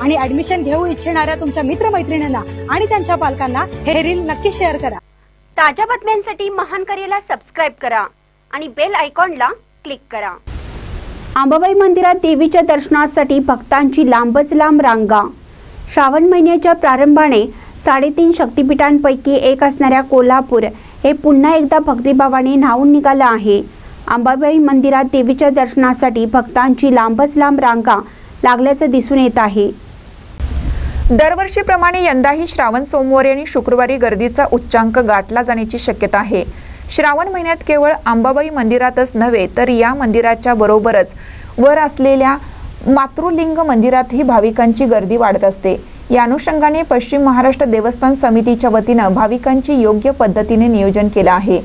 आणि ऍडमिशन घेऊ इच्छिणाऱ्या तुमच्या मित्रमैत्रिणींना आणि त्यांच्या पालकांना हे रील नक्की शेअर करा. ताज्या बातम्यांसाठी महान करेला सबस्क्राईब करा आणि बेल आयकॉनला क्लिक करा. अंबाबाई मंदिरात देवीच्या दर्शनासाठी भक्तांची लांबच लांब रांगा. श्रावण महिन्याच्या प्रारंभाने साडेतीन शक्तिपीठांपैकी एक असणाऱ्या कोल्हापूर हे पुन्हा एकदा भक्तिभावाने न्हावून निघालं आहे. अंबाबाई मंदिरात देवीच्या दर्शनासाठी भक्तांची लांबच लांब रांगा लागल्याचं दिसून येत आहे. दरवर्षीप्रमाणे यंदाही श्रावण सोमवारी आणि शुक्रवारी गर्दीचा उच्चांक गाठला जाण्याची शक्यता आहे. श्रावण महिन्यात केवळ अंबाबाई मंदिरातच नव्हे तर या मंदिराच्या बरोबरच वर असलेल्या मातृलिंग मंदिरातही भाविकांची गर्दी वाढत असते. या अनुषंगाने पश्चिम महाराष्ट्र देवस्थान समितीच्या वतीनं भाविकांची योग्य पद्धतीने नियोजन केलं आहे.